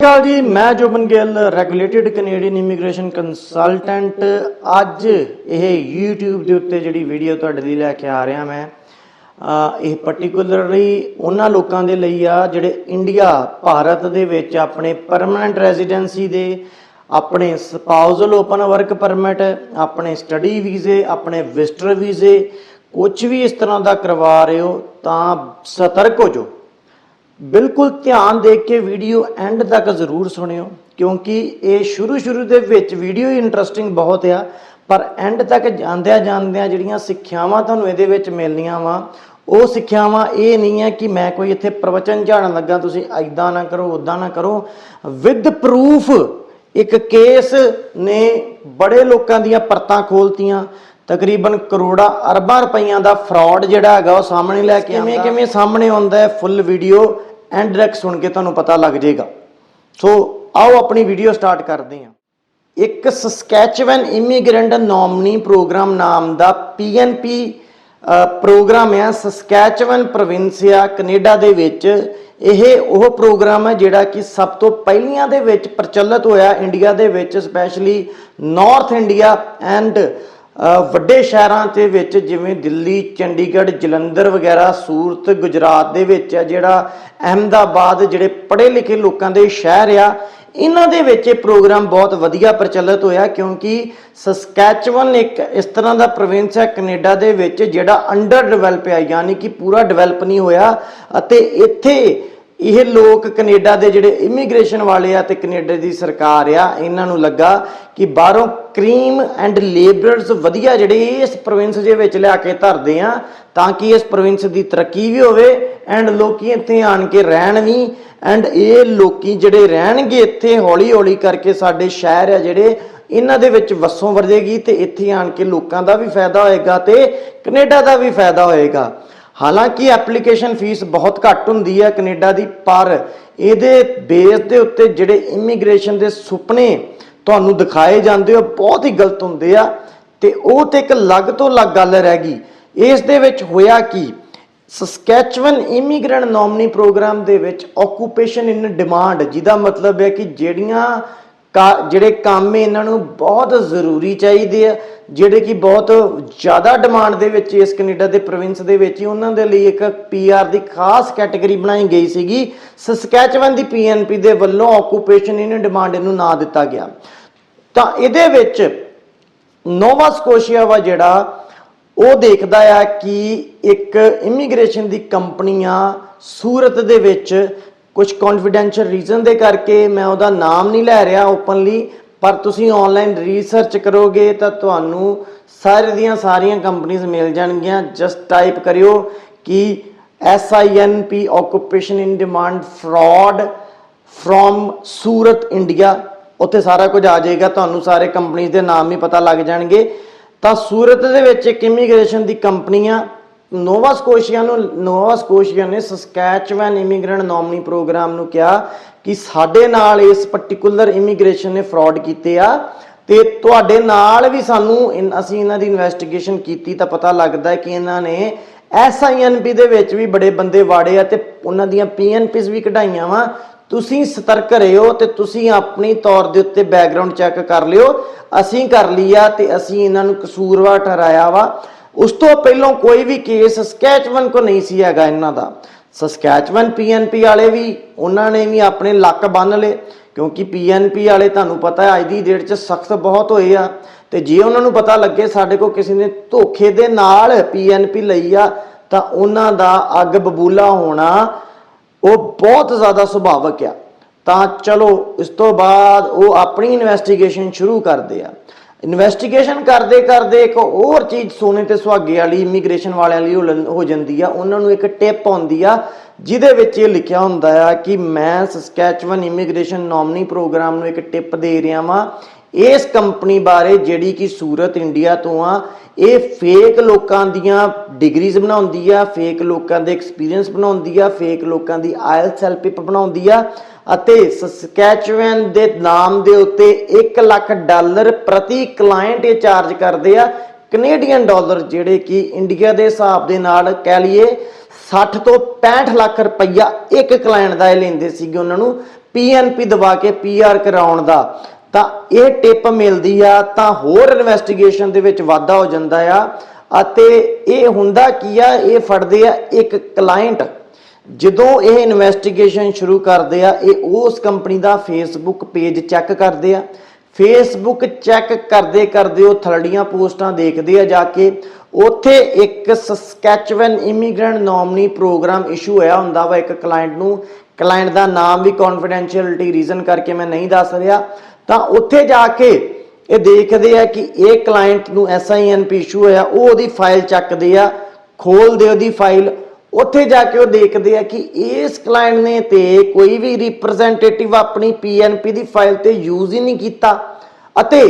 ਕਾਲ ਜੀ, ਮੈਂ Joban Gill regulated Canadian immigration consultant ਅੱਜ ਇਹ YouTube ਦੇ ਉੱਤੇ ਜਿਹੜੀ ਵੀਡੀਓ ਤੁਹਾਡੇ ਲਈ ਲੈ ਕੇ ਆ ਰਿਹਾ ਮੈਂ ਇਹ ਪਾਰਟਿਕੂਲਰਲੀ ਉਹਨਾਂ ਲੋਕਾਂ ਦੇ ਲਈ ਆ, ਜਿਹੜੇ ਇੰਡੀਆ ਭਾਰਤ ਦੇ ਵਿੱਚ ਆਪਣੇ ਪਰਮਨੈਂਟ ਰੈਜ਼ੀਡੈਂਸੀ ਦੇ, ਆਪਣੇ ਸਪਾਊਸਲ ਓਪਨ ਵਰਕ ਪਰਮਿਟ ਆਪਣੇ ਸਟੱਡੀ ਵੀਜ਼ੇ ਆਪਣੇ ਵਿਜ਼ਟਰ ਵੀਜ਼ੇ ਕੁਝ ਵੀ ਇਸ ਤਰ੍ਹਾਂ ਦਾ ਕਰਵਾ ਰਹੇ ਹੋ ਤਾਂ ਸਤਰਕ ਹੋ ਜਾਓ। ਬਿਲਕੁਲ ਧਿਆਨ ਦੇ ਕੇ ਵੀਡੀਓ ਐਂਡ ਤੱਕ ਜ਼ਰੂਰ ਸੁਣਿਓ ਕਿਉਂਕਿ ਇਹ ਸ਼ੁਰੂ ਸ਼ੁਰੂ ਦੇ ਵਿੱਚ ਵੀਡੀਓ ਹੀ ਇੰਟਰਸਟਿੰਗ ਬਹੁਤ ਆ ਪਰ ਐਂਡ ਤੱਕ ਜਾਂਦਿਆਂ ਜਾਂਦਿਆਂ ਜਿਹੜੀਆਂ ਸਿੱਖਿਆਵਾਂ ਤੁਹਾਨੂੰ ਇਹਦੇ ਵਿੱਚ ਮਿਲਣੀਆਂ ਵਾ ਉਹ ਸਿੱਖਿਆਵਾਂ ਇਹ ਨਹੀਂ ਹੈ ਕਿ ਮੈਂ ਕੋਈ ਇੱਥੇ ਪ੍ਰਵਚਨ ਝਾੜਨ ਲੱਗਾ ਤੁਸੀਂ ਐਦਾਂ ਨਾ ਕਰੋ ਉਦਾਂ ਨਾ ਕਰੋ। ਵਿਦ ਪ੍ਰੂਫ ਇੱਕ ਕੇਸ ਨੇ ਬੜੇ ਲੋਕਾਂ ਦੀਆਂ ਪਰਤਾਂ ਖੋਲਤੀਆਂ ਤਕਰੀਬਨ ਕਰੋੜਾਂ ਅਰਬਾਂ ਰੁਪਈਆਂ ਦਾ ਫਰਾਡ ਜਿਹੜਾ ਹੈਗਾ ਉਹ ਸਾਹਮਣੇ ਲੈ ਕੇ ਕਿਵੇਂ ਕਿਵੇਂ ਸਾਹਮਣੇ ਆਉਂਦਾ ਹੈ ਫੁੱਲ ਵੀਡੀਓ ਐਂਡ ਤੱਕ ਸੁਣ ਕੇ ਤੁਹਾਨੂੰ ਪਤਾ ਲੱਗ ਜਾਏਗਾ। ਸੋ ਆਓ ਆਪਣੀ ਵੀਡੀਓ ਸਟਾਰਟ ਕਰਦੇ ਹਾਂ। ਇੱਕ ਸਸਕੈਚਵਨ ਇਮੀਗ੍ਰੈਂਟ ਨੋਮਨੀ ਪ੍ਰੋਗਰਾਮ ਨਾਮ ਦਾ ਪੀਐਨਪੀ ਪ੍ਰੋਗਰਾਮ ਹੈ ਸਸਕੈਚਵਨ ਪ੍ਰੋਵਿੰਸੀਆ ਕੈਨੇਡਾ ਦੇ ਵਿੱਚ। ਇਹ ਉਹ ਪ੍ਰੋਗਰਾਮ ਹੈ ਜਿਹੜਾ ਕਿ ਸਭ ਤੋਂ ਪਹਿਲੀਆਂ ਦੇ ਵਿੱਚ ਪ੍ਰਚਲਿਤ ਹੋਇਆ ਇੰਡੀਆ ਦੇ ਵਿੱਚ ਸਪੈਸ਼ਲੀ ਨਾਰਥ ਇੰਡੀਆ ਐਂਡ ਵੱਡੇ ਸ਼ਹਿਰਾਂ ਦੇ ਵਿੱਚ ਜਿਵੇਂ ਦਿੱਲੀ, ਚੰਡੀਗੜ੍ਹ, ਜਲੰਧਰ ਵਗੈਰਾ, ਸੂਰਤ, ਗੁਜਰਾਤ ਦੇ ਵਿੱਚ ਹੈ ਜਿਹੜਾ ਅਹਿਮਦਾਬਾਦ ਜਿਹੜੇ ਪੜ੍ਹੇ ਲਿਖੇ ਲੋਕਾਂ ਦੇ ਸ਼ਹਿਰ ਆ, ਇਹਨਾਂ ਦੇ ਵਿੱਚ ਇਹ ਪ੍ਰੋਗਰਾਮ ਬਹੁਤ ਵਧੀਆ ਪ੍ਰਚਲਿਤ ਹੋਇਆ ਕਿਉਂਕਿ ਸਸਕੈਚਵਨ ਇੱਕ ਇਸ ਤਰ੍ਹਾਂ ਦਾ ਪ੍ਰੋਵਿੰਸ ਹੈ ਕੈਨੇਡਾ ਦੇ ਵਿੱਚ ਜਿਹੜਾ ਅੰਡਰ ਡਿਵੈਲਪ ਹੈ ਯਾਨੀ ਕਿ ਪੂਰਾ ਡਿਵੈਲਪ ਨਹੀਂ ਹੋਇਆ ਅਤੇ ਇੱਥੇ ਇਹ ਲੋਕ ਕੈਨੇਡਾ ਦੇ ਜਿਹੜੇ ਇਮੀਗ੍ਰੇਸ਼ਨ ਵਾਲੇ ਆ ਤੇ ਕੈਨੇਡਾ ਦੀ ਸਰਕਾਰ ਆ, ਇਹਨਾਂ ਨੂੰ ਲੱਗਾ ਕਿ ਬਾਹਰੋਂ ਕਰੀਮ ਐਂਡ ਲੇਬਰਰਸ ਵਧੀਆ ਜਿਹੜੇ ਇਸ ਪ੍ਰੋਵਿੰਸ ਦੇ ਵਿੱਚ ਲਿਆ ਕੇ ਧਰਦੇ ਆ, ਤਾਂ ਕਿ ਇਸ ਪ੍ਰੋਵਿੰਸ ਦੀ ਤਰੱਕੀ ਵੀ ਹੋਵੇ ਐਂਡ ਲੋਕੀ ਇੱਥੇ ਆਣ ਕੇ ਰਹਿਣ ਵੀ ਐਂਡ ਇਹ ਲੋਕੀ ਜਿਹੜੇ ਰਹਿਣਗੇ ਇੱਥੇ ਹੌਲੀ ਹੌਲੀ ਕਰਕੇ ਸਾਡੇ ਸ਼ਹਿਰ ਆ ਜਿਹੜੇ, ਇਹਨਾਂ ਦੇ ਵਿੱਚ ਵਸੋਂ ਵਰਜੇਗੀ ਤੇ ਇੱਥੇ ਆਣ ਕੇ ਲੋਕਾਂ ਦਾ ਵੀ ਫਾਇਦਾ ਹੋਏਗਾ ਤੇ ਕੈਨੇਡਾ ਦਾ ਵੀ ਫਾਇਦਾ ਹੋਏਗਾ। ਹਾਲਾਂਕਿ ਐਪਲੀਕੇਸ਼ਨ ਫੀਸ ਬਹੁਤ ਘੱਟ ਹੁੰਦੀ ਹੈ ਕੈਨੇਡਾ ਦੀ, ਪਰ ਇਹਦੇ ਬੇਸ ਦੇ ਉੱਤੇ ਜਿਹੜੇ ਇਮੀਗ੍ਰੇਸ਼ਨ ਦੇ ਸੁਪਨੇ ਤੁਹਾਨੂੰ ਦਿਖਾਏ ਜਾਂਦੇ ਹੋ ਬਹੁਤ ਹੀ ਗਲਤ ਹੁੰਦੇ ਆ ਤੇ ਉਹ ਤੇ ਇੱਕ ਲੱਗ ਤੋਂ ਲੱਗ ਗੱਲ ਰਹਿ ਗਈ। ਇਸ ਦੇ ਵਿੱਚ ਹੋਇਆ ਕੀ? ਸਸਕੈਚਵਨ ਇਮੀਗ੍ਰੈਂਟ ਨੋਮਨੀ ਪ੍ਰੋਗਰਾਮ ਦੇ ਵਿੱਚ ਆਕੂਪੇਸ਼ਨ ਇਨ ਡਿਮਾਂਡ ਜਿਹਦਾ ਮਤਲਬ ਹੈ ਕਿ ਜਿਹੜੀਆਂ ਜਿਹੜੇ ਕੰਮ ਇਹਨਾਂ ਨੂੰ ਬਹੁਤ ਜ਼ਰੂਰੀ ਚਾਹੀਦੇ ਆ, ਜਿਹੜੇ ਕਿ ਬਹੁਤ ਜ਼ਿਆਦਾ ਡਿਮਾਂਡ ਦੇ ਵਿੱਚ ਇਸ ਕੈਨੇਡਾ ਦੇ ਪ੍ਰੋਵਿੰਸ ਦੇ ਵਿੱਚ ਉਹਨਾਂ ਦੇ ਲਈ ਇੱਕ ਪੀਆਰ ਦੀ ਖਾਸ ਕੈਟਾਗਰੀ ਬਣਾਈ ਗਈ ਸੀਗੀ। ਸਸਕੈਚਵਨ ਦੀ ਪੀਐਨਪੀ ਦੇ ਵੱਲੋਂ ਆਕੂਪੇਸ਼ਨ ਇਨ ਡਿਮਾਂਡ ਇਹਨੂੰ ਨਾਂ ਦਿੱਤਾ ਗਿਆ। ਤਾਂ ਇਹਦੇ ਵਿੱਚ ਨੋਵਾ ਸਕੋਸ਼ੀਆ ਵਾ ਜਿਹੜਾ, ਉਹ ਦੇਖਦਾ ਆ ਕਿ ਇੱਕ ਇਮੀਗ੍ਰੇਸ਼ਨ ਦੀ ਕੰਪਨੀਆਂ ਸੂਰਤ ਦੇ ਵਿੱਚ ਕੁਝ ਕੌਨਫੀਡੈਂਸ਼ੀਅਲ ਰੀਜ਼ਨ ਦੇ ਕਰਕੇ ਮੈਂ ਉਹਦਾ ਨਾਮ ਨਹੀਂ ਲੈ ਰਿਹਾ ਓਪਨਲੀ ਪਰ ਤੁਸੀਂ ਆਨਲਾਈਨ ਰਿਸਰਚ ਕਰੋਗੇ ਤਾਂ ਤੁਹਾਨੂੰ ਸਾਰੇ ਦੀਆਂ ਸਾਰੀਆਂ ਕੰਪਨੀਆਂ ਮਿਲ ਜਾਣਗੀਆਂ। ਜਸਟ ਟਾਈਪ ਕਰਿਓ ਕਿ SINP occupation in demand fraud from Surat, India. ਉੱਥੇ ਸਾਰਾ ਕੁਝ ਆ ਜਾਏਗਾ, ਤੁਹਾਨੂੰ ਸਾਰੇ ਕੰਪਨੀਆਂ ਦੇ ਨਾਮ ਹੀ ਪਤਾ ਲੱਗ ਜਾਣਗੇ। ਤਾਂ ਸੂਰਤ ਦੇ ਵਿੱਚ ਇੱਕ ਇਮੀਗ੍ਰੇਸ਼ਨ ਦੀ ਕੰਪਨੀ ਆ ਨੋਵਾ ਸਕੋਸ਼ੀਆ ਨੂੰ, ਨੋਵਾ ਸਕੋਸ਼ੀਆ ਨੇ ਸਸਕੈਚਵਨ ਇਮੀਗ੍ਰੈਂਟ ਨੋਮਨੀ ਪ੍ਰੋਗਰਾਮ ਨੂੰ ਕਿਹਾ ਕਿ ਸਾਡੇ ਨਾਲ ਇਸ ਪਾਰਟਿਕੂਲਰ ਇਮੀਗ੍ਰੇਸ਼ਨ ਨੇ ਫਰਾਡ ਕੀਤੇ ਆ ਤੇ ਤੁਹਾਡੇ ਨਾਲ ਵੀ ਸਾਨੂੰ ਅਸੀਂ ਇਹਨਾਂ ਦੀ ਇਨਵੈਸਟੀਗੇਸ਼ਨ ਕੀਤੀ ਤਾਂ ਪਤਾ ਲੱਗਦਾ ਕਿ ਇਹਨਾਂ ਨੇ ਐਸਆਈਐਨਪੀ ਦੇ ਵਿੱਚ ਵੀ ਬੜੇ ਬੰਦੇ ਵਾੜੇ ਆ ਤੇ ਉਹਨਾਂ ਦੀਆਂ ਪੀਐਨਪੀਸ ਵੀ ਕਢਾਈਆਂ ਵਾ। ਤੁਸੀਂ ਸਤਰਕ ਰਹੋ ਤੇ ਤੁਸੀਂ ਆਪਣੀ ਤੌਰ ਦੇ ਉੱਤੇ ਬੈਕਗ੍ਰਾਉਂਡ ਚੈੱਕ ਕਰ ਲਿਓ। ਅਸੀਂ ਕਰ ਲਿਆ ਤੇ ਅਸੀਂ ਇਹਨਾਂ ਨੂੰ ਕਸੂਰਵਾਰ ਠਹਿਰਾਇਆ ਵਾ। ਉਸ ਤੋਂ ਪਹਿਲਾਂ ਕੋਈ ਵੀ ਕੇਸ ਸਕੈਚਵਨ ਕੋ ਨਹੀਂ ਸੀ ਹੈਗਾ ਇਹਨਾਂ ਦਾ। ਸਸਕੈਚਵਨ ਪੀਐਨਪੀ ਵਾਲੇ ਵੀ, ਉਹਨਾਂ ਨੇ ਵੀ ਆਪਣੇ ਲੱਕ ਬੰਨ ਲਏ, ਕਿਉਂਕਿ ਪੀਐਨਪੀ ਵਾਲੇ ਤੁਹਾਨੂੰ ਪਤਾ ਹੈ, ਅੱਜ ਦੀ ਡੇਟ 'ਚ ਸਖਤ ਬਹੁਤ ਹੋਏ ਆ। ਤੇ ਜੇ ਉਹਨਾਂ ਨੂੰ ਪਤਾ ਲੱਗੇ ਸਾਡੇ ਕੋਲ ਕਿਸੇ ਨੇ ਧੋਖੇ ਦੇ ਨਾਲ ਪੀਐਨਪੀ ਲਈ ਆ, ਤਾਂ ਉਹਨਾਂ ਦਾ ਅੱਗ ਬਬੂਲਾ ਹੋਣਾ ਉਹ ਬਹੁਤ ਜ਼ਿਆਦਾ ਸੁਭਾਵਕ ਆ। ਤਾਂ ਚਲੋ, ਇਸ ਤੋਂ ਬਾਅਦ ਉਹ ਆਪਣੀ ਇਨਵੈਸਟੀਗੇਸ਼ਨ ਸ਼ੁਰੂ ਕਰਦੇ ਆ। ਇਨਵੈਸਟੀਗੇਸ਼ਨ ਕਰਦੇ ਕਰਦੇ ਇੱਕ ਹੋਰ ਚੀਜ਼ ਸੋਨੇ ਤੇ ਸੁਹਾਗੇ ਵਾਲੀ ਇਮੀਗ੍ਰੇਸ਼ਨ ਵਾਲਿਆਂ ਲਈ ਹੋ ਜਾਂਦੀ ਆ। ਉਹਨਾਂ ਨੂੰ ਇੱਕ ਟਿਪ ਆਉਂਦੀ ਆ, ਜਿਹਦੇ ਵਿੱਚ ਇਹ ਲਿਖਿਆ ਹੁੰਦਾ ਆ ਕਿ ਮੈਂ ਸਸਕੈਚਵਨ ਇਮੀਗ੍ਰੇਸ਼ਨ ਨੋਮਨੀ ਪ੍ਰੋਗਰਾਮ ਨੂੰ ਇੱਕ ਟਿਪ ਦੇ ਰਿਹਾ ਵਾਂ। ਇਸ ਕੰਪਨੀ ਬਾਰੇ ਜਿਹੜੀ ਕਿ ਸੂਰਤ ਇੰਡੀਆ ਤੋਂ ਆ, ਇਹ ਫੇਕ ਲੋਕਾਂ ਦੀਆਂ ਡਿਗਰੀਜ਼ ਬਣਾਉਂਦੀ ਆ ਫੇਕ ਲੋਕਾਂ ਦੇ ਐਕਸਪੀਰੀਅੰਸ ਬਣਾਉਂਦੀ ਆ ਫੇਕ ਲੋਕਾਂ ਦੀ ਆਇਲਸ ਹੈਲਪ ਬਣਾਉਂਦੀ ਆ ਅਤੇ ਸਸਕੈਚੁਅਨ ਦੇ ਨਾਮ ਦੇ ਉੱਤੇ 1 ਲੱਖ ਡਾਲਰ ਪ੍ਰਤੀ ਕਲਾਇੰਟ ਇਹ ਚਾਰਜ ਕਰਦੇ ਆ। ਕੈਨੇਡੀਅਨ ਡਾਲਰ ਜਿਹੜੇ ਕਿ ਇੰਡੀਆ ਦੇ ਹਿਸਾਬ ਦੇ ਨਾਲ ਕਹਿ ਲਈਏ 60 ਤੋਂ 65 ਲੱਖ ਰੁਪਈਆ ਇੱਕ ਕਲਾਇੰਟ ਦਾ ਇਹ ਲੈਂਦੇ ਸੀਗੇ ਉਹਨਾਂ ਨੂੰ ਪੀਐਨਪੀ ਦਵਾ ਕੇ ਪੀਆਰ ਕਰਾਉਣ ਦਾ। ਤਾਂ ਇਹ ਟਿਪ ਮਿਲਦੀ ਆ ਤਾਂ ਹੋਰ ਇਨਵੈਸਟੀਗੇਸ਼ਨ ਦੇ ਵਿੱਚ ਵਾਧਾ ਹੋ ਜਾਂਦਾ ਆ ਅਤੇ ਇਹ ਹੁੰਦਾ ਕੀ ਆ, ਇਹ ਫੜਦੇ ਆ ਇੱਕ ਕਲਾਇੰਟ ਜਦੋਂ ਇਹ ਇਨਵੈਸਟੀਗੇਸ਼ਨ ਸ਼ੁਰੂ ਕਰਦੇ ਆ, ਇਹ ਉਸ ਕੰਪਨੀ ਦਾ ਫੇਸਬੁੱਕ ਪੇਜ ਚੈੱਕ ਕਰਦੇ ਆ। ਫੇਸਬੁੱਕ ਚੈੱਕ ਕਰਦੇ ਕਰਦੇ ਉਹ ਥਲੜੀਆਂ ਪੋਸਟਾਂ ਦੇਖਦੇ ਆ ਜਾ ਕੇ। ਉੱਥੇ ਇੱਕ Saskatchewan immigrant nominee programme issue ਹੋਇਆ ਹੁੰਦਾ ਵਾ ਇੱਕ ਕਲਾਇੰਟ ਨੂੰ। ਕਲਾਇੰਟ ਦਾ ਨਾਮ ਵੀ ਕੌਨਫੀਡੈਂਸ਼ੀਅਲਟੀ ਰੀਜ਼ਨ ਕਰਕੇ ਮੈਂ ਨਹੀਂ ਦੱਸ ਰਿਹਾ। ਤਾਂ ਉੱਥੇ ਜਾ ਕੇ ਇਹ ਦੇਖਦੇ ਆ ਕਿ ਇਹ ਕਲਾਇੰਟ ਨੂੰ ਐਸਆਈਐਨਪੀ ਇਸ਼ੂ ਹੋਇਆ, ਉਹ ਉਹਦੀ ਫਾਈਲ ਚੱਕਦੇ ਆ, ਖੋਲਦੇ ਉਹਦੀ ਫਾਈਲ ਉੱਥੇ ਜਾ ਕੇ ਉਹ ਦੇਖਦੇ ਆ ਕਿ ਇਸ ਕਲਾਇੰਟ ਨੇ ਤੇ ਕੋਈ ਵੀ ਰਿਪਰੈਜ਼ੈਂਟੇਟਿਵ ਆਪਣੀ ਪੀਐਨਪੀ ਦੀ ਫਾਈਲ ਤੇ ਯੂਜ਼ ਹੀ ਨਹੀਂ ਕੀਤਾ ਅਤੇ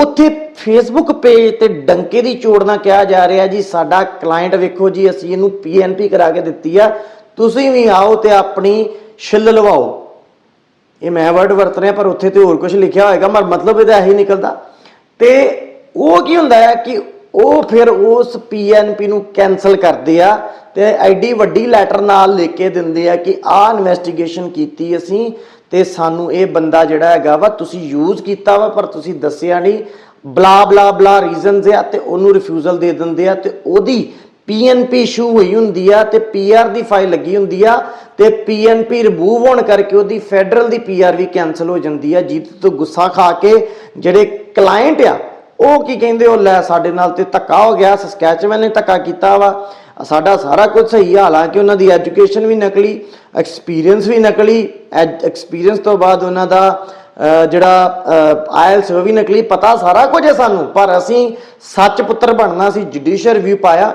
ਉੱਥੇ ਫੇਸਬੁੱਕ ਪੇਜ ਤੇ ਡੰਕੇ ਦੀ ਚੋੜ ਨਾਲ ਕਿਹਾ ਜਾ ਰਿਹਾ ਜੀ, ਸਾਡਾ ਕਲਾਇੰਟ ਵੇਖੋ ਜੀ, ਅਸੀਂ ਇਹਨੂੰ ਪੀਐਨਪੀ ਕਰਾ ਕੇ ਦਿੱਤੀ ਆ, ਤੁਸੀਂ ਵੀ ਆਓ ਤੇ ਆਪਣੀ ਛਿੱਲ ਲਵਾਓ। ਇਹ ਮੈਂ ਵਰਡ ਵਰਤ ਰਿਹਾ, ਪਰ ਉੱਥੇ ਤੇ ਹੋਰ ਕੁਝ ਲਿਖਿਆ ਹੋਏਗਾ ਪਰ ਮਤਲਬ ਇਹਦਾ ਇਹੀ ਨਿਕਲਦਾ। ਤੇ ਉਹ ਕੀ ਹੁੰਦਾ ਹੈ ਕਿ ਉਹ ਫਿਰ ਉਸ ਪੀਐਨਪੀ ਨੂੰ ਕੈਨਸਲ ਕਰਦੇ ਆ ਤੇ ਐਡੀ ਵੱਡੀ ਲੈਟਰ ਨਾਲ ਲਿਖ ਕੇ ਦਿੰਦੇ ਆ ਕਿ ਆਹ ਇਨਵੈਸਟੀਗੇਸ਼ਨ ਕੀਤੀ ਅਸੀਂ ਤੇ ਸਾਨੂੰ ਇਹ ਬੰਦਾ ਜਿਹੜਾ ਹੈਗਾ ਵਾ, ਤੁਸੀਂ ਯੂਜ਼ ਕੀਤਾ ਵਾ, ਪਰ ਤੁਸੀਂ ਦੱਸਿਆ ਨਹੀਂ, ਬਲਾ ਬਲਾ ਬਲਾ ਰੀਜ਼ਨਸ ਆ ਤੇ ਉਹਨੂੰ ਰਿਫਿਊਜ਼ਲ ਦੇ ਦਿੰਦੇ ਆ ਤੇ ਉਹਦੀ ਪੀਐਨਪੀ ਇਸ਼ੂ ਹੋਈ ਹੁੰਦੀ ਆ ਤੇ ਪੀਆਰ ਦੀ ਫਾਈਲ ਲੱਗੀ ਹੁੰਦੀ ਆ ਤੇ ਪੀਐਨਪੀ ਰਿਮੂਵ ਹੋਣ ਕਰਕੇ ਉਹਦੀ ਫੈਡਰਲ ਦੀ ਪੀਆਰ ਵੀ ਕੈਨਸਲ ਹੋ ਜਾਂਦੀ ਆ ਜਿਹਦੇ ਤੋਂ ਗੁੱਸਾ ਖਾ ਕੇ ਜਿਹੜੇ ਕਲਾਇੰਟ ਆ ਉਹ ਕੀ ਕਹਿੰਦੇ ਉਹ ਲੈ ਸਾਡੇ ਨਾਲ ਤੇ ਧੱਕਾ ਹੋ ਗਿਆ ਸਸਕੈਚਮੈਨ ਨੇ ਧੱਕਾ ਕੀਤਾ ਵਾ। ਸਾਡਾ ਸਾਰਾ ਕੁਝ ਸਹੀ ਆ, ਹਾਲਾਂਕਿ ਉਹਨਾਂ ਦੀ ਐਜੂਕੇਸ਼ਨ ਵੀ ਨਕਲੀ ਐਕਸਪੀਰੀਅੰਸ ਵੀ ਨਕਲੀ ਐਕਸਪੀਰੀਅੰਸ ਤੋਂ ਬਾਅਦ ਉਹਨਾਂ ਦਾ ਅਹ, ਜਿਹੜਾ ਆਇਲਸ ਉਹ ਵੀ ਨਕਲੀ ਪਤਾ ਸਾਰਾ ਕੁਝ ਹੈ ਸਾਨੂੰ ਪਰ ਅਸੀਂ ਸੱਚ ਪੁੱਤਰ ਬਣਨਾ ਸੀ ਜੁਡੀਸ਼ੀਅਲ ਰਿਵਿਊ ਪਾਇਆ।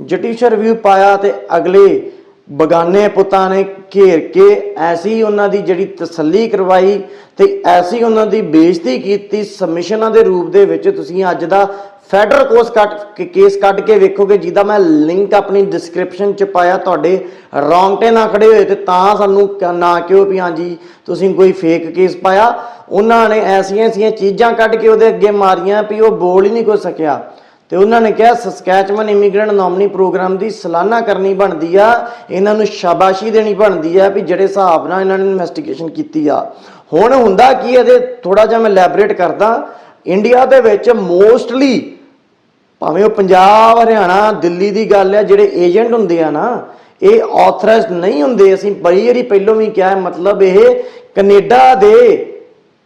ਜੁਡੀਸ਼ੀਅਲ ਰਿਵਿਊ ਪਾਇਆ ਤੇ ਅਗਲੇ ਬਗਾਨੇ ਪੁੱਤਾਂ ਨੇ ਘੇਰ ਕੇ ਐਸੀ ਉਹਨਾਂ ਦੀ ਜਿਹੜੀ ਤਸੱਲੀ ਕਰਵਾਈ ਤੇ ਐਸੀ ਉਹਨਾਂ ਦੀ ਬੇਇੱਜ਼ਤੀ ਕੀਤੀ ਸਬਮਿਸ਼ਨਾਂ ਦੇ ਰੂਪ ਦੇ ਵਿੱਚ ਤੁਸੀਂ ਅੱਜ ਦਾ ਫੈਡਰਲ ਕੋਸ ਕੱਟ ਕੇਸ ਕੱਢ ਕੇ ਵੇਖੋਗੇ, ਜਿਹਦਾ ਮੈਂ ਲਿੰਕ ਆਪਣੀ ਡਿਸਕ੍ਰਿਪਸ਼ਨ ਚ ਪਾਇਆ, ਤੁਹਾਡੇ ਰੌਂਗਟੇ ਨਾ ਖੜੇ ਹੋਏ ਤੇ ਤਾਂ ਸਾਨੂੰ ਕ- ਨਾ ਕਿਉਂ ਵੀ ਹਾਂਜੀ, ਤੁਸੀਂ ਕੋਈ ਫੇਕ ਕੇਸ ਪਾਇਆ। ਉਹਨਾਂ ਨੇ ਐਸੀਆਂ ਐਸੀਆਂ ਚੀਜ਼ਾਂ ਕੱਢ ਕੇ ਉਹਦੇ ਅੱਗੇ ਮਾਰੀਆਂ ਵੀ ਉਹ ਬੋਲ ਹੀ ਨਹੀਂ ਕੋ ਸਕਿਆ। ਤੇ ਉਹਨਾਂ ਨੇ ਕਿਹਾ ਸਸਕੈਚਮਨ ਇਮੀਗ੍ਰੈਂਟ ਨੋਮਨੀ ਪ੍ਰੋਗਰਾਮ ਦੀ ਸਾਲਾਨਾ ਕਰਨੀ ਬਣਦੀ ਆ। ਇਹਨਾਂ ਨੂੰ ਸ਼ਾਬਾਸ਼ੀ ਦੇਣੀ ਬਣਦੀ ਆ ਵੀ ਜਿਹੜੇ ਹਿਸਾਬ ਨਾਲ ਇਹਨਾਂ ਨੇ ਇਨਵੈਸਟੀਗੇਸ਼ਨ ਕੀਤੀ ਆ। ਹੁਣ ਹੁੰਦਾ ਕੀ ਇਹਦੇ ਥੋੜਾ ਜਿਹਾ ਮੈਂ ਲੈਬੋਰੇਟ ਕਰਦਾ। ਇੰਡੀਆ ਦੇ ਵਿੱਚ ਮੋਸਟਲੀ ਭਾਵੇਂ ਉਹ ਪੰਜਾਬ, ਹਰਿਆਣਾ, ਦਿੱਲੀ ਦੀ ਗੱਲ ਹੈ ਜਿਹੜੇ ਏਜੰਟ ਹੁੰਦੇ ਆ ਨਾ, ਇਹ ਆਥੋਰਾਈਜ਼ਡ ਨਹੀਂ ਹੁੰਦੇ। ਅਸੀਂ ਬੜੀ ਵਾਰੀ ਪਹਿਲਾਂ ਵੀ ਕਿਹਾ, ਮਤਲਬ ਇਹ ਕੈਨੇਡਾ ਦੇ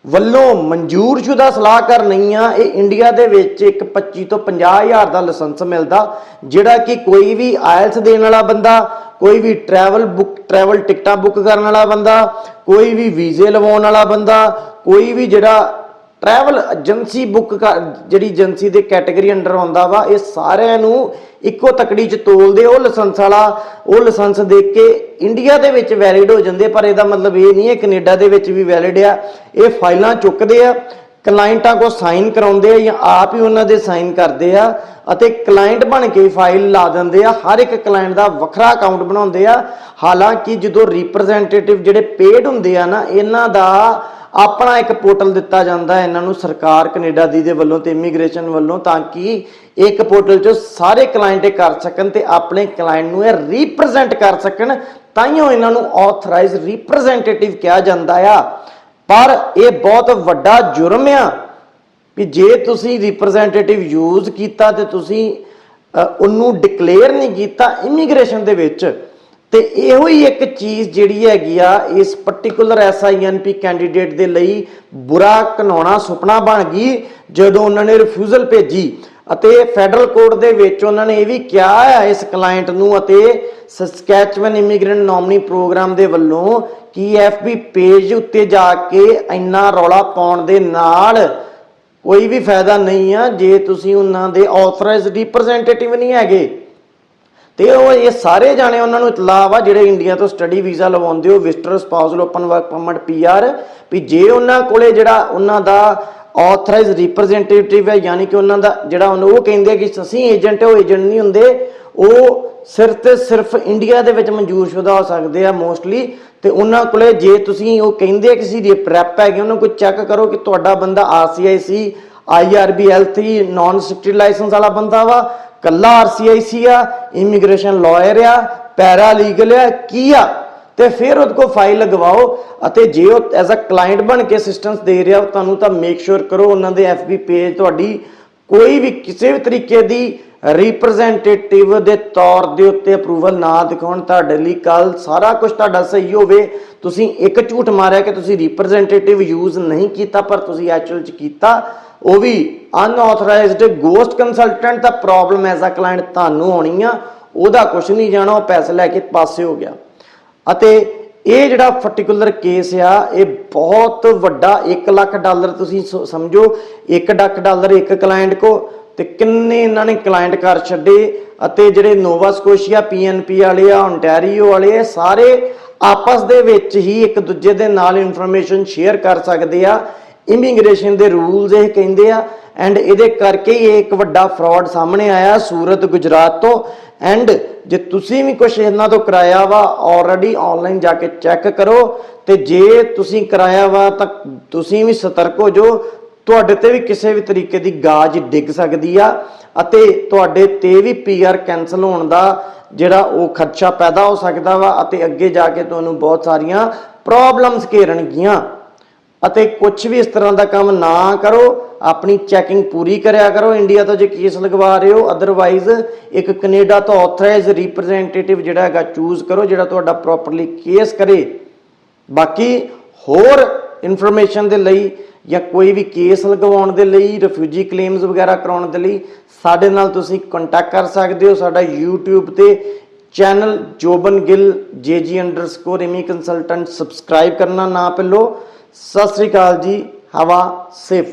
ਵੱਲੋਂ ਮਨਜ਼ੂਰਸ਼ੁਦਾ ਸਲਾਹਕਾਰ ਨਹੀਂ ਆ ਇਹ ਇੰਡੀਆ ਦੇ ਵਿੱਚ ਇੱਕ 25 ਤੋਂ 50 ਹਜ਼ਾਰ ਦਾ ਲਾਇਸੈਂਸ ਮਿਲਦਾ, ਜਿਹੜਾ ਕਿ ਕੋਈ ਵੀ ਆਇਲਸ ਦੇਣ ਵਾਲਾ ਬੰਦਾ, ਕੋਈ ਵੀ ਟਰੈਵਲ ਬੁੱਕ ਟਰੈਵਲ ਟਿਕਟਾਂ ਬੁੱਕ ਕਰਨ ਵਾਲਾ ਬੰਦਾ, ਕੋਈ ਵੀ ਵੀਜ਼ੇ ਲਵਾਉਣ ਵਾਲਾ ਬੰਦਾ, ਕੋਈ ਵੀ ਜਿਹੜਾ ਟਰੈਵਲ ਏਜੰਸੀ ਬੁੱਕ ਜਿਹੜੀ ਏਜੰਸੀ ਦੇ ਕੈਟਾਗਰੀ ਅੰਡਰ ਆਉਂਦਾ ਵਾ, ਇਹ ਸਾਰਿਆਂ ਨੂੰ ਇੱਕੋ ਤਕੜੀ ਚ ਤੋਲਦੇ ਉਹ ਲਾਇਸੈਂਸ ਵਾਲਾ, ਉਹ ਲਾਇਸੈਂਸ ਦੇਖ ਕੇ ਇੰਡੀਆ ਦੇ ਵਿੱਚ ਵੈਲਿਡ ਹੋ ਜਾਂਦੇ ਪਰ ਇਹਦਾ ਮਤਲਬ ਇਹ ਨਹੀਂ ਹੈ, ਕੈਨੇਡਾ ਦੇ ਵਿੱਚ ਵੀ ਵੈਲਿਡ ਆ, ਇਹ ਫਾਈਲਾਂ ਚੁੱਕਦੇ ਆ, ਕਲਾਇੰਟਾਂ ਕੋ ਸਾਈਨ ਕਰਾਉਂਦੇ ਆ ਜਾਂ ਆਪ ਹੀ ਉਹਨਾਂ ਦੇ ਸਾਈਨ ਕਰਦੇ ਆ, ਅਤੇ ਕਲਾਇੰਟ ਬਣ ਕੇ ਫਾਈਲ ਲਾ ਦਿੰਦੇ ਆ, ਹਰ ਇੱਕ ਕਲਾਇੰਟ ਦਾ ਵੱਖਰਾ ਅਕਾਊਂਟ ਬਣਾਉਂਦੇ ਆ, ਹਾਲਾਂਕਿ ਜਦੋਂ ਰਿਪਰੈਜ਼ੈਂਟੇਟਿਵ ਜਿਹੜੇ ਪੇਡ ਹੁੰਦੇ ਆ ਨਾ, ਇਹਨਾਂ ਦਾ ਆਪਣਾ ਇੱਕ ਪੋਰਟਲ ਦਿੱਤਾ ਜਾਂਦਾ ਹੈ ਇਹਨਾਂ ਨੂੰ ਸਰਕਾਰ ਕੈਨੇਡਾ ਦੀ ਦੇ ਵੱਲੋਂ ਤੇ ਇਮੀਗ੍ਰੇਸ਼ਨ ਵੱਲੋਂ ਤਾਂ ਕਿ ਇੱਕ ਪੋਰਟਲ 'ਚ ਸਾਰੇ ਕਲਾਇੰਟ ਇਹ ਕਰ ਸਕਣ ਤੇ ਆਪਣੇ ਕਲਾਇੰਟ ਨੂੰ ਇਹ ਰਿਪਰੈਜ਼ੈਂਟ ਕਰ ਸਕਣ ਤਾਂ ਹੀ ਉਹ ਇਹਨਾਂ ਨੂੰ ਆਥੋਰਾਈਜ਼ ਰਿਪਰੈਜ਼ੈਂਟੇਟਿਵ ਕਿਹਾ ਜਾਂਦਾ ਆ। ਪਰ ਇਹ ਬਹੁਤ ਵੱਡਾ ਜੁਰਮ ਆ ਕਿ ਜੇ ਤੁਸੀਂ ਰਿਪਰੈਜ਼ੈਂਟੇਟਿਵ ਯੂਜ਼ ਕੀਤਾ ਤੇ ਤੁਸੀਂ ਉਹਨੂੰ ਡਿਕਲੇਅਰ ਨਹੀਂ ਕੀਤਾ ਇਮੀਗ੍ਰੇਸ਼ਨ ਦੇ ਵਿੱਚ ਤੇ ਇਹੋ ਹੀ ਇੱਕ ਚੀਜ਼ ਜਿਹੜੀ ਹੈਗੀ ਆ, ਇਸ ਪਾਰਟਿਕੂਲਰ ਐਸਆਈਐਨਪੀ ਕੈਂਡੀਡੇਟ ਦੇ ਲਈ ਬੁਰਾ ਘਨਾਉਣਾ ਸੁਪਨਾ ਬਣ ਗਈ, ਜਦੋਂ ਉਹਨਾਂ ਨੇ ਰਿਫਿਊਜ਼ਲ ਭੇਜੀ। ਅਤੇ ਫੈਡਰਲ ਕੋਰਟ ਦੇ ਵਿੱਚ ਉਹਨਾਂ ਨੇ ਇਹ ਵੀ ਕਿਹਾ ਹੈ ਇਸ ਕਲਾਇੰਟ ਨੂੰ ਅਤੇ ਸਸਕੈਚਵਨ ਇਮੀਗ੍ਰੈਂਟ ਨੋਮਨੀ ਪ੍ਰੋਗਰਾਮ ਦੇ ਵੱਲੋਂ ਕਿ ਐਫਬੀ ਪੇਜ ਉੱਤੇ ਜਾ ਕੇ ਇੰਨਾ ਰੌਲਾ ਪਾਉਣ ਦੇ ਨਾਲ ਕੋਈ ਵੀ ਫਾਇਦਾ ਨਹੀਂ ਆ, ਜੇ ਤੁਸੀਂ ਉਹਨਾਂ ਦੇ ਆਥੋਰਾਈਜ਼ਡ ਰਿਪਰੈਜ਼ੈਂਟੇਟਿਵ ਨਹੀਂ ਹੈਗੇ। ਤੇ ਉਹ ਇਹ ਸਾਰੇ ਜਾਣੇ ਉਹਨਾਂ ਨੂੰ ਇਤਲਾਹ ਵਾ ਜਿਹੜੇ ਇੰਡੀਆ ਤੋਂ ਸਟੱਡੀ ਵੀਜ਼ਾ ਲਵਾਉਂਦੇ ਹੋ, visitor spousal open work permit PR ਵੀ ਜੇ ਉਹਨਾਂ ਕੋਲੇ ਜਿਹੜਾ ਉਹਨਾਂ ਦਾ ਆਥੋਰਾਈਜ਼ਡ ਰਿਪਰੈਜ਼ੈਂਟੇਟਿਵ ਹੈ, ਯਾਨੀ ਕਿ ਉਹਨਾਂ ਦਾ ਜਿਹੜਾ ਉਹਨੂੰ ਉਹ ਕਹਿੰਦੇ ਕਿ ਅਸੀਂ ਏਜੰਟ ਉਹ ਏਜੰਟ ਨਹੀਂ ਹੁੰਦੇ, ਉਹ ਸਿਰਫ ਤੇ ਸਿਰਫ ਇੰਡੀਆ ਦੇ ਵਿੱਚ ਮਨਜ਼ੂਰਸ਼ੁਦਾ ਹੋ ਸਕਦੇ ਆ ਮੋਸਟਲੀ ਤੇ ਉਹਨਾਂ ਕੋਲੇ ਜੇ ਤੁਸੀਂ ਉਹ ਕਹਿੰਦੇ ਕਿ ਕਿਸੇ ਦੀ ਪ੍ਰੈਪ ਹੈਗੀ, ਉਹਨਾਂ ਕੋਲ ਚੈੱਕ ਕਰੋ ਕਿ ਤੁਹਾਡਾ ਬੰਦਾ RCIC IRB L3 non strict licence ਵਾਲਾ ਬੰਦਾ ਵਾ ਕੱਲਾ ਆਰਸੀਆਈਸੀ ਆ ਇਮੀਗ੍ਰੇਸ਼ਨ ਲਾਇਰ ਆ ਪੈਰਾ ਲੀਗਲ ਆ ਕੀ ਆ? ਤੇ ਫਿਰ ਉਹਦੇ ਕੋਲ ਫਾਈਲ ਲਗਵਾਓ ਅਤੇ ਜੇ ਉਹ ਐਜ਼ ਅ ਕਲਾਇੰਟ ਬਣ ਕੇ ਅਸਿਸਟੈਂਸ ਦੇ ਰਿਹਾ, ਤੁਹਾਨੂੰ ਤਾਂ ਮੇਕ ਸ਼ੋਰ ਕਰੋ ਉਹਨਾਂ ਦੇ FB ਪੇਜ ਤੁਹਾਡੀ ਕੋਈ ਵੀ ਕਿਸੇ ਵੀ ਤਰੀਕੇ ਦੀ ਰਿਪਰੈਜ਼ੈਂਟੇਟਿਵ ਦੇ ਤੌਰ ਦੇ ਉੱਤੇ ਅਪਰੂਵਲ ਨਾ ਦਿਖਾਉਣ ਤੁਹਾਡੇ ਲਈ ਕੱਲ ਸਾਰਾ ਕੁਝ ਤੁਹਾਡਾ ਸਹੀ ਹੋਵੇ। ਤੁਸੀਂ ਇੱਕ ਝੂਠ ਮਾਰਿਆ ਕਿ ਤੁਸੀਂ ਰਿਪਰੈਜ਼ੈਂਟੇਟਿਵ ਯੂਜ਼ ਨਹੀਂ ਕੀਤਾ, ਪਰ ਤੁਸੀਂ ਐਕਚੁਅਲ ਚ ਕੀਤਾ। ਉਹ ਵੀ ਅਨਆਥੋਰਾਈਜ਼ਡ ਗੋਸਟ ਕੰਸਲਟੈਂਟ ਦਾ ਪ੍ਰੋਬਲਮ ਐਜ਼ ਅ ਕਲਾਇੰਟ ਤੁਹਾਨੂੰ ਹੋਣੀ ਆ, ਉਹਦਾ ਕੁਝ ਨਹੀਂ ਜਾਣਾ, ਉਹ ਪੈਸੇ ਲੈ ਕੇ ਪਾਸੇ ਹੋ ਗਿਆ। ਅਤੇ ਇਹ ਜਿਹੜਾ ਪਾਰਟਿਕੂਲਰ ਕੇਸ ਆ, ਇਹ ਬਹੁਤ ਵੱਡਾ 1 ਲੱਖ ਡਾਲਰ ਤੁਸੀਂ ਸਮਝੋ 1 ਲੱਖ ਡਾਲਰ ਇੱਕ ਕਲਾਇੰਟ ਕੋ, ਤੇ ਕਿੰਨੇ ਇਹਨਾਂ ਨੇ ਕਲਾਇੰਟ ਕਰ ਛੱਡੇ, ਅਤੇ ਜਿਹੜੇ ਨੋਵਾ ਸਕੋਸ਼ੀਆ ਪੀਐਨਪੀ ਵਾਲੇ ਆ, ontario ਵਾਲੇ ਆ ਸਾਰੇ ਆਪਸ ਦੇ ਵਿੱਚ ਹੀ ਇੱਕ ਦੂਜੇ ਦੇ ਨਾਲ ਇਨਫੋਰਮੇਸ਼ਨ ਸ਼ੇਅਰ ਕਰ ਸਕਦੇ ਆ। ਇਮੀਗ੍ਰੇਸ਼ਨ ਦੇ ਰੂਲਸ ਇਹ ਕਹਿੰਦੇ ਆ ਐਂਡ ਇਹਦੇ ਕਰਕੇ ਹੀ ਇਹ ਇੱਕ ਵੱਡਾ ਫਰਾਡ ਸਾਹਮਣੇ ਆਇਆ ਸੂਰਤ ਗੁਜਰਾਤ ਤੋਂ। ਐਂਡ ਜੇ ਤੁਸੀਂ ਵੀ ਕੁਝ ਇਹਨਾਂ ਤੋਂ ਕਰਾਇਆ ਵਾ ਆਲਰੇਡੀ ਆਨਲਾਈਨ ਜਾ ਕੇ ਚੈੱਕ ਕਰੋ, ਤੇ ਜੇ ਤੁਸੀਂ ਕਰਾਇਆ ਵਾ, ਤਾਂ ਤੁਸੀਂ ਵੀ ਸਤਰਕ ਹੋ ਜੋ ਤੁਹਾਡੇ ਤੇ ਵੀ ਕਿਸੇ ਵੀ ਤਰੀਕੇ ਦੀ ਗਾਜ ਡਿੱਗ ਸਕਦੀ ਆ, ਅਤੇ ਤੁਹਾਡੇ ਤੇ ਵੀ ਪੀਆਰ ਕੈਨਸਲ ਹੋਣ ਦਾ ਜਿਹੜਾ ਉਹ ਖਰਚਾ ਪੈਦਾ ਹੋ ਸਕਦਾ ਵਾ, ਅਤੇ ਅੱਗੇ ਜਾ ਕੇ ਤੁਹਾਨੂੰ ਬਹੁਤ ਸਾਰੀਆਂ ਪ੍ਰੋਬਲਮਸ ਘੇਰਨਗੀਆਂ। ਅਤੇ ਕੁਝ ਵੀ ਇਸ ਤਰ੍ਹਾਂ ਦਾ ਕੰਮ ਨਾ ਕਰੋ, ਆਪਣੀ ਚੈਕਿੰਗ ਪੂਰੀ ਕਰਿਆ ਕਰੋ। ਇੰਡੀਆ ਤੋਂ ਜੇ ਕੇਸ ਲਗਵਾ ਰਹੇ ਹੋ ਅਦਰਵਾਈਜ਼ ਇੱਕ ਕੈਨੇਡਾ ਤੋਂ ਆਥੋਰਾਈਜ਼ ਰਿਪਰੈਜ਼ੈਂਟੇਟਿਵ ਜਿਹੜਾ ਹੈਗਾ ਚੂਜ਼ ਕਰੋ, ਜਿਹੜਾ ਤੁਹਾਡਾ ਪ੍ਰੋਪਰਲੀ ਕੇਸ ਕਰੇ। ਬਾਕੀ ਹੋਰ ਇਨਫੋਰਮੇਸ਼ਨ ਦੇ ਲਈ ਜਾਂ ਕੋਈ ਵੀ ਕੇਸ ਲਗਵਾਉਣ ਦੇ ਲਈ ਰਿਫਿਊਜੀ ਕਲੇਮਸ ਵਗੈਰਾ ਕਰਾਉਣ ਦੇ ਲਈ, ਸਾਡੇ ਨਾਲ ਤੁਸੀਂ ਕੰਟੈਕਟ ਕਰ ਸਕਦੇ ਹੋ। ਸਾਡਾ YouTube ਤੇ channel Joban Gill jg_emi consultant subscribe ਕਰਨਾ ਨਾ ਭੁੱਲੋ। ਸਤਿ ਸ੍ਰੀ ਅਕਾਲ ਜੀ ਹਵਾ ਸੇਫ।